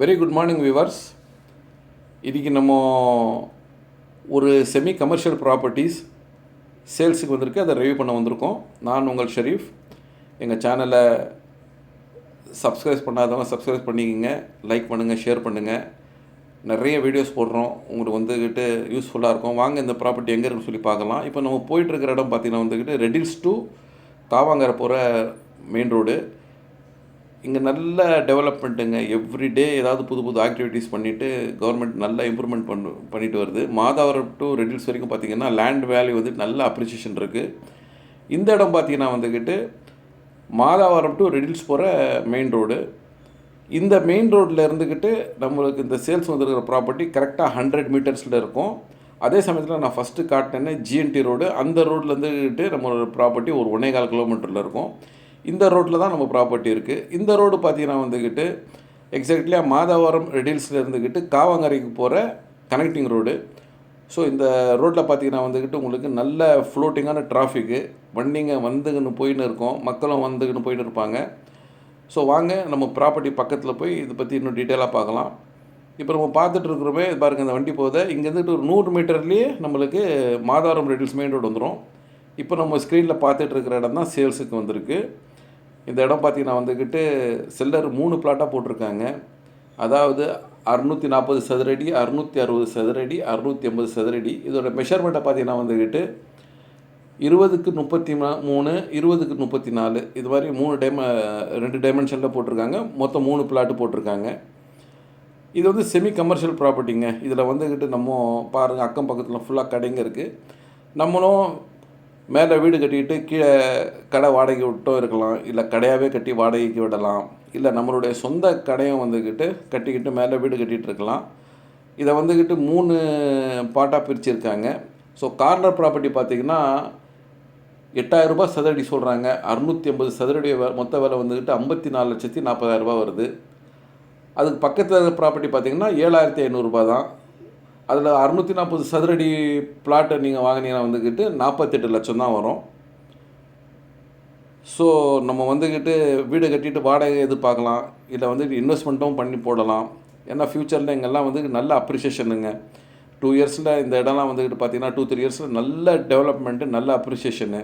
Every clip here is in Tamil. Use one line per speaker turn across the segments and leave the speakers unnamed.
வெரி குட் மார்னிங் விவர்ஸ் இன்றைக்கி நம்ம ஒரு செமி கமர்ஷியல் ப்ராப்பர்ட்டிஸ் சேல்ஸுக்கு வந்திருக்கு. அதை ரிவ்யூ பண்ண வந்திருக்கோம். நான் உங்கள் ஷெரீஃப். எங்கள் சேனலை சப்ஸ்கிரைப் பண்ணாதவங்க சப்ஸ்கிரைப் பண்ணிக்கோங்க. லைக் பண்ணுங்கள் ஷேர் பண்ணுங்கள் நிறைய வீடியோஸ் போடுறோம். உங்களுக்கு வந்துக்கிட்டு யூஸ்ஃபுல்லாக இருக்கும். வாங்க இந்த ப்ராப்பர்ட்டி எங்கே இருக்குன்னு சொல்லி பார்க்கலாம். இப்போ நம்ம போயிட்டுருக்கிற இடம் பார்த்தீங்கன்னா வந்துக்கிட்டு ரெடில்ஸ் டு தாவாங்கரை போகிற மெயின் ரோடு இங்கே நல்ல டெவலப்மெண்ட்டுங்க எவ்ரிடே ஏதாவது புது புது ஆக்டிவிட்டீஸ் பண்ணிவிட்டு கவர்மெண்ட் நல்லா இம்ப்ரூவ்மெண்ட் பண்ணு பண்ணிட்டு வருது. மாதாவரம் டு ரெடில்ஸ் வரைக்கும் பார்த்தீங்கன்னா லேண்ட் வேல்யூ வந்து நல்ல அப்ரிசியேஷன் இருக்குது இந்த இடம் பார்த்தீங்கன்னா வந்துக்கிட்டு மாதாவரம் டு ரெடில்ஸ் போகிற மெயின் ரோடு இந்த மெயின் ரோட்டில் இருந்துக்கிட்டு நம்மளுக்கு இந்த சேல்ஸ் வந்துருக்கிற ப்ராப்பர்ட்டி கரெக்டாக ஹண்ட்ரட் மீட்டர்ஸில் இருக்கும். அதே சமயத்தில் நான் ஃபஸ்ட்டு காட்டினேன்னே ஜிஎன்டி ரோடு அந்த ரோட்டில் இருந்துக்கிட்டு நம்மளோட ப்ராப்பர்ட்டி ஒரு ஒன்றே கால் கிலோமீட்டரில் இருக்கும். இந்த ரோட்டில் தான் நம்ம ப்ராப்பர்ட்டி இருக்குது இந்த ரோடு பார்த்தீங்கன்னா வந்துக்கிட்டு எக்ஸாக்ட்லியாக மாதவரம் ரெடில்ஸில் இருந்துக்கிட்டு காவாங்கரைக்கு போகிற கனெக்டிங் ரோடு ஸோ இந்த ரோட்டில் பார்த்தீங்கன்னா வந்துக்கிட்டு உங்களுக்கு நல்ல ஃப்ளோட்டிங்கான டிராஃபிக்கு வண்டிங்க வந்துக்கின்னு போயின்னு இருக்கோம் மக்களும் வந்துக்கின்னு போயின்னு இருப்பாங்க. ஸோ வாங்க நம்ம ப்ராப்பர்ட்டி பக்கத்தில் போய் இதை பற்றி இன்னும் டீட்டெயிலாக பார்க்கலாம். இப்போ நம்ம பார்த்துட்டு இருக்கிறோமே இது பாருங்கள் இந்த வண்டி போதை இங்கேருந்துட்டு ஒரு நூறு மீட்டர்லேயே நம்மளுக்கு மாதாவரம் ரெடில்ஸ் மெயின் ரோடு வந்துடும் இப்போ நம்ம ஸ்க்ரீனில் பார்த்துட்டு இருக்கிற இடம் தான் சேல்ஸுக்கு வந்திருக்கு. இந்த இடம் பார்த்திங்கன்னா வந்துக்கிட்டு செல்லர் மூணு பிளாட்டாக போட்டிருக்காங்க. அதாவது அறுநூற்றி நாற்பது சதுரடி அறுநூற்றி அறுபது சதுரடி அறுநூற்றி ஐம்பது சதுரடி. இதோட மெஷர்மெண்ட்டை பார்த்தீங்கன்னா வந்துக்கிட்டு இருபதுக்கு முப்பத்தி மூணு இருபதுக்கு முப்பத்தி நாலு. இது மாதிரி மூணு டைம ரெண்டு டைமென்ஷனில் போட்டிருக்காங்க. மொத்தம் மூணு பிளாட்டு போட்டிருக்காங்க. இது வந்து செமி கமர்ஷியல் ப்ராப்பர்ட்டிங்க இதில் வந்துக்கிட்டு நம்ம பாருங்கள் அக்கம் பக்கத்தில் ஃபுல்லாக கடைங்க இருக்குது நம்மளும் மேலே வீடு கட்டிக்கிட்டு கீழே கடை வாடகை விட்டோ இருக்கலாம் இல்லை கடையாகவே கட்டி வாடகைக்கு விடலாம் இல்லை நம்மளுடைய சொந்த கடையும் வந்துக்கிட்டு கட்டிக்கிட்டு மேலே வீடு கட்டிகிட்டு இருக்கலாம். இதை வந்துக்கிட்டு மூணு பாட்டாக பிரிச்சுருக்காங்க. ஸோ கார்னர் ப்ராப்பர்ட்டி பார்த்திங்கன்னா எட்டாயிரம் ரூபாய் சதுரடி சொல்கிறாங்க அறுநூற்றி ஐம்பது சதுரடி மொத்த விலை வந்துக்கிட்டு ஐம்பத்தி நாலு லட்சத்தி நாற்பதாயிரரூபா வருது. அதுக்கு பக்கத்தில் இருக்கிற ப்ராப்பர்ட்டி பார்த்திங்கன்னா ஏழாயிரத்தி ஐநூறுரூபா தான். அதில் அறுநூற்றி நாற்பது சதுரடி பிளாட்டை நீங்கள் வாங்கினீங்கன்னா வந்துக்கிட்டு நாற்பத்தெட்டு லட்சம் தான் வரும். ஸோ நம்ம வந்துக்கிட்டு வீடு கட்டிட்டு வாடகை எதிர்பார்க்கலாம். இல்லை வந்துட்டு இன்வெஸ்ட்மெண்ட்டும் பண்ணி போடலாம். ஏன்னா ஃப்யூச்சரில் இங்கெல்லாம் வந்து நல்ல அப்ரிஷியேஷனுங்க டூ இயர்ஸில் இந்த இடம்லாம் வந்துக்கிட்டு பார்த்தீங்கன்னா டூ த்ரீ இயர்ஸில் நல்ல டெவலப்மெண்ட்டு நல்ல அப்ரிஷியேஷனு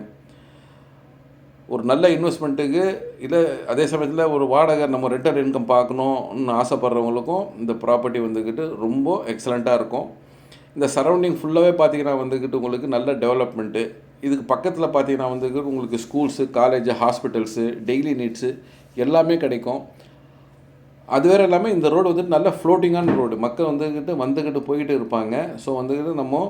ஒரு நல்ல இன்வெஸ்ட்மெண்ட்டுக்கு இல்லை அதே சமயத்தில் ஒரு வாடகை நம்ம ரிட்டர்ன் இன்கம் பார்க்கணும்னு ஆசைப்பட்றவங்களுக்கும் இந்த ப்ராப்பர்ட்டி வந்துக்கிட்டு ரொம்ப எக்ஸலண்ட்டாக இருக்கும். இந்த சரௌண்டிங் ஃபுல்லாகவே பார்த்தீங்கன்னா வந்துக்கிட்டு உங்களுக்கு நல்ல டெவலப்மெண்ட்டு இதுக்கு பக்கத்தில் பார்த்தீங்கன்னா வந்துக்கிட்டு உங்களுக்கு schools college hospitals daily needs எல்லாமே கிடைக்கும். அது வேறு இல்லாமல் இந்த ரோடு வந்துட்டு நல்ல ஃப்ளோட்டிங்கான ரோடு மக்கள் வந்துக்கிட்டு வந்துக்கிட்டு போய்கிட்டு இருப்பாங்க. ஸோ வந்துக்கிட்டு நம்ம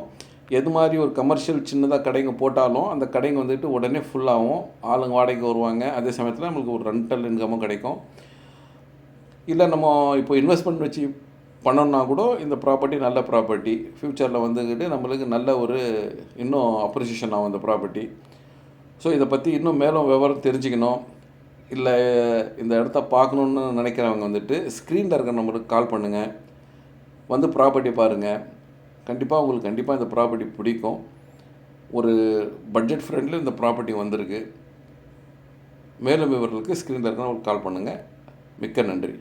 எது மாதிரி ஒரு கமர்ஷியல் சின்னதாக கடைங்க போட்டாலும் அந்த கடைங்க வந்துட்டு உடனே ஃபுல்லாகும் ஆளுங்க வாடகைக்கு வருவாங்க. அதே சமயத்தில் நம்மளுக்கு ஒரு ரெண்டல் இன்கமும் கிடைக்கும். இல்லை நம்ம இப்போ இன்வெஸ்ட்மெண்ட் வச்சு பண்ணோம்னா கூட இந்த ப்ராப்பர்ட்டி நல்ல ப்ராப்பர்ட்டி ஃப்யூச்சரில் வந்துக்கிட்டு நம்மளுக்கு நல்ல ஒரு இன்னும் அப்ரிசியேஷன் ஆகும் இந்த ப்ராப்பர்ட்டி ஸோ இதை பற்றி இன்னும் மேலும் விவரம் தெரிஞ்சுக்கணும். இல்லை இந்த இடத்த பார்க்கணுன்னு நினைக்கிறவங்க வந்துட்டு ஸ்க்ரீனில் இருக்கிற நம்மளுக்கு கால் பண்ணுங்கள் வந்து ப்ராப்பர்ட்டி பாருங்கள் கண்டிப்பாக உங்களுக்கு கண்டிப்பாக இந்த ப்ராப்பர்ட்டி பிடிக்கும். ஒரு பட்ஜெட் ஃப்ரெண்டில் இந்த ப்ராப்பர்ட்டி வந்திருக்கு. மேலும் விவரங்களுக்கு ஸ்க்ரீனில் இருக்கிறவங்களுக்கு கால் பண்ணுங்கள் மிக்க நன்றி.